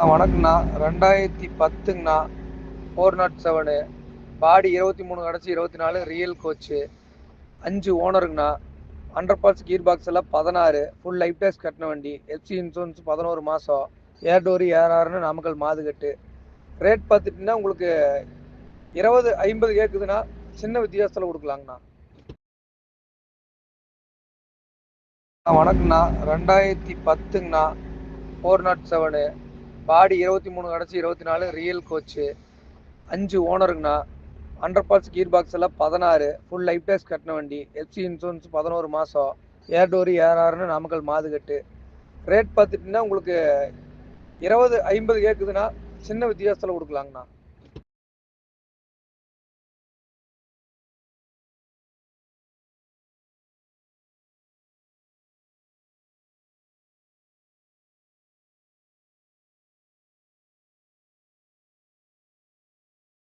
வணக்கம்ண்ணா ரெண்டாயிரத்தி பத்துங்கண்ணா ஃபோர் நாட் செவனு பாடி இருபத்தி மூணு கிடச்சி இருபத்தி நாலு ரியல் கோச்சு அஞ்சு ஓனருங்கண்ணா ஹண்ட்ரட் பால்ஸ் கீர் பாக்ஸ் எல்லாம் பதினாறு. ஃபுல் லைஃப் டேஸ் கட்டின வண்டி. எஃப்சி இன்சூரன்ஸ் பதினோரு மாதம் ஏர் டோரி ஏர் ஆறுன்னு நாமக்கல் மாதுகட்டு. ரேட் பார்த்துட்டிங்கன்னா உங்களுக்கு இருபது ஐம்பது கேட்குதுன்னா சின்ன வித்தியாசத்தில் கொடுக்கலாங்கண்ணா வணக்கம்ண்ணா ரெண்டாயிரத்தி பத்துங்கண்ணா ஃபோர் நாட் செவனு பாடி இருபத்தி மூணு கிடச்சி இருபத்தி நாலு ரியல் கோச்சு அஞ்சு ஓனருங்கண்ணா. ஹண்ட்ரட் பார்ட்ஸ் கீர் பாக்ஸ் எல்லாம் பதினாறு. ஃபுல் லைஃப் டேஸ் கட்டின வண்டி. எஃப்சி இன்சூரன்ஸ் பதினோரு மாதம் ஏர் டோரி ஏர் ஆறுன்னு நாமக்கல் மாதுகட்டு. ரேட் பார்த்துட்டிங்கன்னா உங்களுக்கு இருபது ஐம்பது கேட்குதுன்னா சின்ன வித்தியாசத்தில் கொடுக்கலாங்கண்ணா.